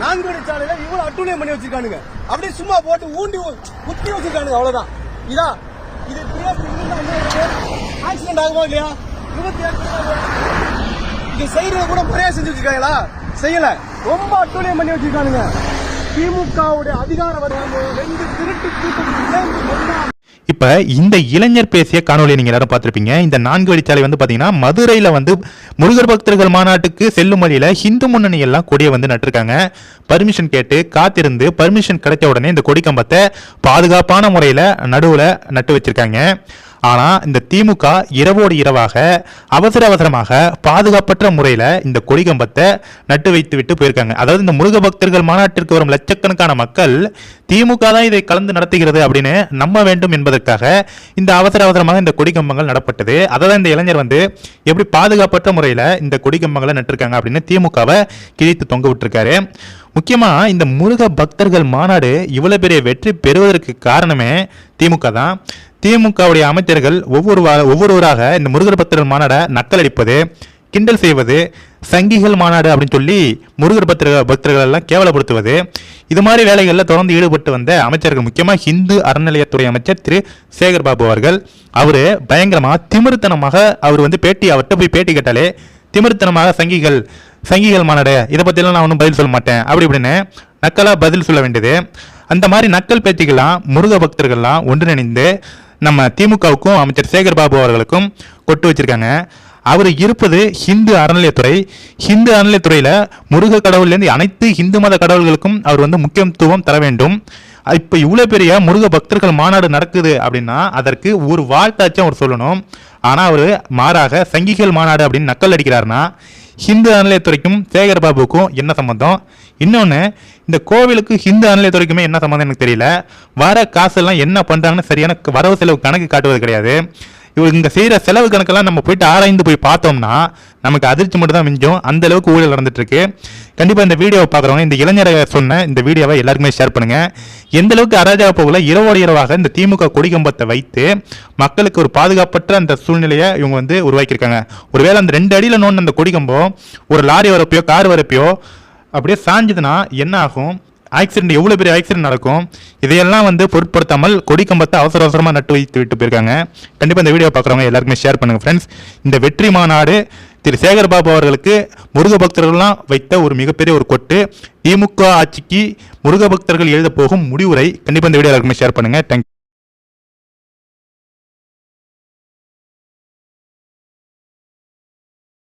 நான்கு வழி சாலையில இவ்வளவு அட்டூழியம் பண்ணி வச்சிருக்கானுங்க. அப்படியே சும்மா போட்டு ஊண்டி குத்தி வச்சிருக்கானுங்க அவ்வளவுதான். இதா இது ஆக்சிடென்ட் ஆகுமா இல்லையா? இருபத்தி எட்டு இது செய்யறது கூட முறையா செஞ்சு வச்சிருக்காங்களா? செய்யல. ரொம்ப அட்டுணையம் பண்ணி வச்சிருக்கானுங்க. திமுகவுடைய அதிகார வருவாங்க ரெண்டு திருட்டு கூட்டம் இப்ப இந்த இளைஞர் பேசிய காணொலியை நீங்க எல்லாரும் பார்த்துருப்பீங்க. இந்த நான்கு வழிச்சாலை வந்து பாத்தீங்கன்னா மதுரையில வந்து முருகர் பக்தர்கள் மாநாட்டுக்கு செல்லும் வழியில ஹிந்து முன்னணி எல்லாம் கொடியை வந்து நட்டிருக்காங்க. பர்மிஷன் கேட்டு காத்திருந்து பர்மிஷன் கிடைச்ச உடனே இந்த கொடி கம்பத்தை பாதுகாப்பான முறையில நடுவுல நட்டு வச்சிருக்காங்க. ஆனா இந்த திமுக இரவோடு இரவாக அவசர அவசரமாக பாதுகாப்பற்ற முறையில இந்த கொடி கம்பத்தை நட்டு வைத்து விட்டு போயிருக்காங்க. அதாவது இந்த முருக பக்தர்கள் மாநாட்டிற்கு வரும் லட்சக்கணக்கான மக்கள் திமுக தான் இதை கலந்து நடத்துகிறது அப்படின்னு நம்ப வேண்டும் என்பதற்காக இந்த அவசர அவசரமாக இந்த கொடிகம்பங்கள் நடப்பட்டது. அதை தான் இந்த இளைஞர் வந்து எப்படி பாதுகாப்பற்ற முறையில இந்த கொடிகம்பங்களை நட்டிருக்காங்க அப்படின்னு திமுகவை கிழித்து தொங்க விட்டுருக்காரு. முக்கியமாக இந்த முருக பக்தர்கள் மாநாடு இவ்வளோ பெரிய வெற்றி பெறுவதற்கு காரணமே திமுக தான். திமுகவுடைய அமைச்சர்கள் ஒவ்வொரு ஒவ்வொருவராக இந்த முருகர் பக்தர்கள் மாநாடை நக்கலடிப்பது கிண்டல் செய்வது சங்கிகள் மாநாடு அப்படின்னு சொல்லி முருகர் பக்தர்கள் பக்தர்கள் எல்லாம் கேவலப்படுத்துவது. இது மாதிரி வேலைகளில் தொடர்ந்து ஈடுபட்டு வந்த அமைச்சர்கள் முக்கியமாக இந்து அறநிலையத்துறை அமைச்சர் திரு. சேகர் பாபு அவர்கள். அவர் பயங்கரமாக திமிருத்தனமாக அவர் வந்து பேட்டி அவர்கிட்ட போய் பேட்டி கேட்டாலே திமிருத்தனமாக சங்கிகள் சங்கிகள் மாநாடு இதை பற்றிலாம் நான் ஒன்றும் பதில் சொல்ல மாட்டேன். அப்படி இப்படின்னு நக்கலாக பதில் சொல்ல வேண்டியது. அந்த மாதிரி நக்கல் பேச்சுக்கெல்லாம் முருக பக்தர்கள்லாம் ஒன்றிணைந்து நம்ம திமுகவுக்கும் அமைச்சர் சேகர் பாபு அவர்களுக்கும் கொட்டு வச்சிருக்காங்க. அவர் இருப்பது ஹிந்து அறநிலையத்துறை. ஹிந்து அறநிலையத்துறையில் முருக கடவுள்லேருந்து அனைத்து ஹிந்து மத கடவுள்களுக்கும் அவர் வந்து முக்கியத்துவம் தர வேண்டும். இப்போ இவ்வளோ பெரிய முருக பக்தர்கள் மாநாடு நடக்குது அப்படின்னா அதற்கு ஒரு வாழ்த்தாச்சும் அவர் சொல்லணும். ஆனால் அவர் மாறாக சங்கிகள் மாநாடு அப்படின்னு நக்கல் அடிக்கிறாருன்னா ஹிந்து அறநிலையத்துறைக்கும் சேகர் பாபுக்கும் என்ன சம்மந்தம் இன்னொன்று இந்த கோவிலுக்கு ஹிந்து அறநிலையத்துறைக்குமே என்ன சம்மந்தம் எனக்கு தெரியல. வர காசெல்லாம் என்ன பண்ணுறாங்கன்னு சரியான வரவு செலவு கணக்கு காட்டுவது கிடையாது. இவங்க இங்கே செய்கிற செலவு கணக்கெல்லாம் நம்ம போயிட்டு ஆராய்ந்து போய் பார்த்தோம்னா நமக்கு அதிர்ச்சி மட்டும் தான் மிஞ்சும். அந்த அளவுக்கு ஊழல் நடந்துட்டுருக்கு. கண்டிப்பாக இந்த வீடியோவை பார்க்குறவங்க இந்த இளைஞரை சொன்ன இந்த வீடியோவை எல்லாருக்குமே ஷேர் பண்ணுங்கள் எந்த அளவுக்கு அராஜக போகல இரவோடு இரவாக இந்த திமுக கொடிக்கம்பத்தை வைத்து மக்களுக்கு ஒரு பாதுகாப்பற்ற அந்த சூழ்நிலையை இவங்க வந்து உருவாக்கியிருக்காங்க. ஒருவேளை அந்த ரெண்டு அடியில் நோண்டு அந்த கொடிக்கம்பம் ஒரு லாரி வரப்பையோ கார் வரப்பையோ அப்படியே சாஞ்சதுன்னா என்ன ஆகும்? ஆக்சிடென்ட் எவ்வளோ பெரிய ஆக்சிடென்ட் நடக்கும் இதையெல்லாம் வந்து பொருட்படுத்தாமல் கொடி கம்பத்தை அவசர அவசரமாக நட்டு வைத்து விட்டு போயிருக்காங்க. கண்டிப்பாக இந்த வீடியோ பார்க்குறவங்க எல்லாருக்குமே ஷேர் பண்ணுங்கள் ஃப்ரெண்ட்ஸ் இந்த வெற்றி மாநாடு திரு சேகர் பாபு அவர்களுக்கு முருக பக்தர்கள்லாம் வைத்த ஒரு மிகப்பெரிய ஒரு கொட்டு. திமுக ஆட்சிக்கு முருக பக்தர்கள் எழுத போகும் முடிவுரை. கண்டிப்பாக இந்த வீடியோ எல்லாருக்குமே ஷேர் பண்ணுங்கள் தேங்க்யூ